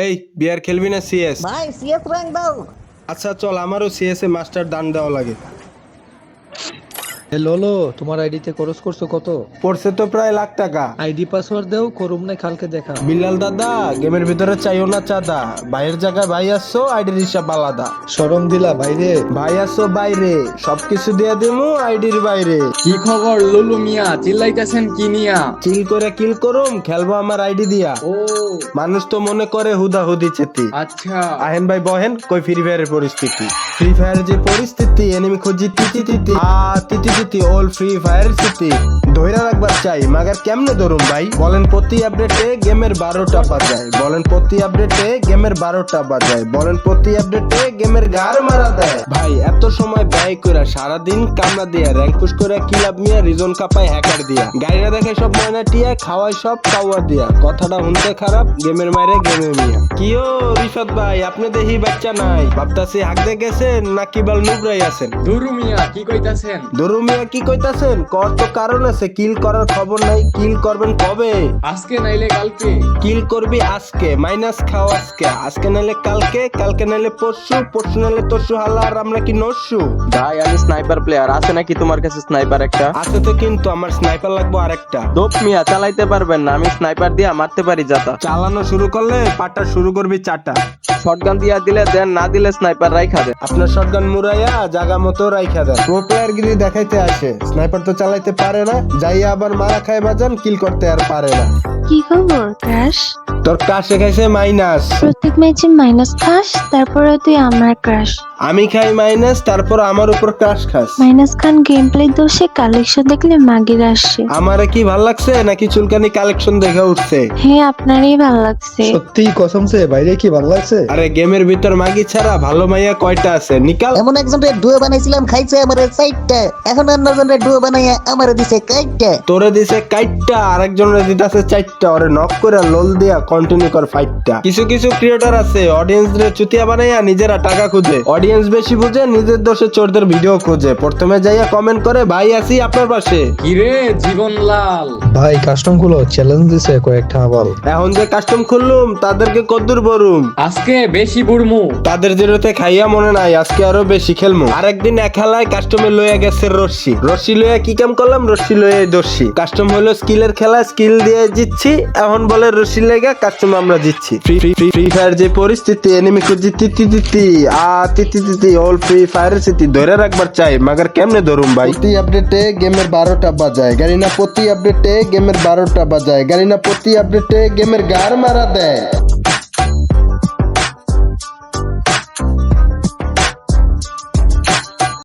এই বিয়ার খেলবি না সিএস ভাই সিএস র্যাঙ্ক দাও। আচ্ছা চল আমারও সিএস এ মাস্টার দান দেওয়া লাগে। এ লোলো তোমার আইডিতে খরচ করছ কত? পড়ছে তো প্রায় লাখ টাকা। আইডি পাসওয়ার্ড দেও করুম না কালকে দেখা। বিল্লাল দাদা গেমের ভিতরে চাইও না চাঁদা। ভাইয়ের জায়গায় ভাই আসছো আইডির হিসাব আলাদা। সরম দিলা বাইরে। ভাই আসছো বাইরে সবকিছু দিয়ে দিমু আইডির বাইরে। কি খবর লুলু মিয়া? চিল্লাইতেছেন কি নিয়া চিল করে কিল করুম খেলব আমার আইডি দিয়া। ও। মানুষ তো মনে করে হুদা হুদি চেতি। আচ্ছা। আহেন ভাই বহেন কই ফ্রি ফায়ারের পরিস্থিতি। ফ্রি ফায়ারের যে পরিস্থিতি এনিমি খুঁজি তিতি তিতি। আ তিতি তিতি অল ফ্রি ফায়ার সিটি ধইরা রাখবার চাই মাগার কেমনে ধরুম ভাই? বলেন প্রতি আপডেটে গেমের বারোটা বাজায়। বলেন প্রতি আপডেটে গেমের বারোটা বাজায়। বলেন প্রতি আপডেটে গেমের গার মারা দেয়। ভাই এত সময় ব্যয় কইরা সারাদিন কামড়া দিয়া র্যাঙ্ক পুশ করে কিলাব মিয়া রিজন কাপায় হ্যাকার দিয়া। গাড়িরা দেখে সব ময়না টিয়া খাওয়ায় সব কাওয়া দিয়া। কথাটা শুনতে খারাপ গেমের মাইরে গেমে মিয়া। কিও রিফাত ভাই আপনি দেখি বাচ্চা নাই। ভাবতাছি হাঁকতে গেছেন নাকি বাল নুবরাই আছেন? দুরু মিয়া কি কইতাছেন? দরু মিয়া কি কইতাছেন? কর তো কারণ আছে কিল করার খবর নাই কিল করবেন কবে? আজকে নাইলে কালকে। কিল করবি আজকে মাইনাস খাও আজকে। আজকে নাইলে কালকে কালকে নাইলে পরশু পরশু নাইলে তরশু আমরা কি নরশু ভাই আমি স্নাইপার প্লেয়ার আছে নাকি তোমার কাছে স্নাইপার একটা? আছে তো কিন্তু আমার স্নাইপার লাগবো আরেকটা। দোপ মিয়া চালাইতে পারবেন না আমি স্নাইপার দিয়া মারতে পারি যাতা। চালানো শুরু করলে পাটা শুরু করবি চাটা শটগান দিয়া দিলে দেন না দিলে স্নাইপার রাইখা দেন। আপনার শটগান মুরাইয়া জায়গা মতো রাইখা দেন। প্রো প্লেয়ার গিরি দেখাইতে আসে। স্নাইপার তো চালাইতে পারে না যাই আবার মারা খায় বাজান কিল করতে আর পারে না। কি খবর? ক্রাশ? তোর কাশে খাইছে মাইনাস। প্রত্যেক ম্যাচে মাইনাস খাস তারপরে তুই আমার ক্রাশ। আমি খাই মাইনাস তারপর আমার উপর ক্রাশ খাস। মাইনাস খান গেম প্লে দোষে কালেকশন দেখলে মাগির আসছে আমারে কি ভালো লাগছে? নাকি চুলকানি কালেকশন দেখে উঠছে? হে আপনারই ভালো লাগছে। সত্যি কসম সে বাইরে কি ভালো লাগছে? আরে গেমের ভিতর মাগি ছাড়া ভালো মাইয়া কয়টা আছে? নিকাল এমন একজনের ডুয়ো বানাইছিলাম খাইছে আমার সাইডটা এখন অন্যজনের ডুয়ো বানাইয়া আমার দিছে কাইটটা তোরে দিছে কাইটটা আরেকজনের দিতাছে চারটা। ওরে নক করে লোল দিয়া কন্টিনিউ কর ফাইটটা কিছু কিছু ক্রিয়েটর আছে অডিয়েন্স রে চুতিয়া বানাইয়া নিজেরা টাকা খুঁজে। অডিয়েন্স বেশি বুঝে নিজের দোষে চোরদের ভিডিও খুঁজে। প্রথমে যাইয়া কমেন্ট করে ভাই আছি আপনার পাশে। কিরে জীবন লাল ভাই কাস্টমগুলো চ্যালেঞ্জ দিছে কয়েকটা আবার এখন যে কাস্টম খুললুম তাদেরকে কদ্দুর বরুম আজকে বেশি বুড়মু। তাদের জিরোতে খাইয়া মনে নাই আজকে আরও বেশি খেলমু। আরেকদিন এক খেলায় কাস্টমে লইয়া গেছে রশ্মি। রশ্মি লইয়া কি কাম করলাম? রশ্মি লইয়া দর্শি কাস্টম হলো স্কিলের খেলা স্কিল দিয়ে জিতছি। এখন বলে রশ্মি লেগা কাস্টম আমরা জিতছি। Free free free free fire যে পরিস্থিতি এনিমি খুঁজি তিতি তিতি আ তিতি তিতি অল ফ্রি ফায়ার স্মৃতি ধরে রাখবার চাই, মাগার কেমনে ধরুম ভাই? প্রতি আপডেটে গেমের বারোটা বাজায়, গাড়ি না প্রতি আপডেটে গেমের বারোটা বাজায়, গাড়ি না প্রতি আপডেটে গেমের গার মারা দেয়।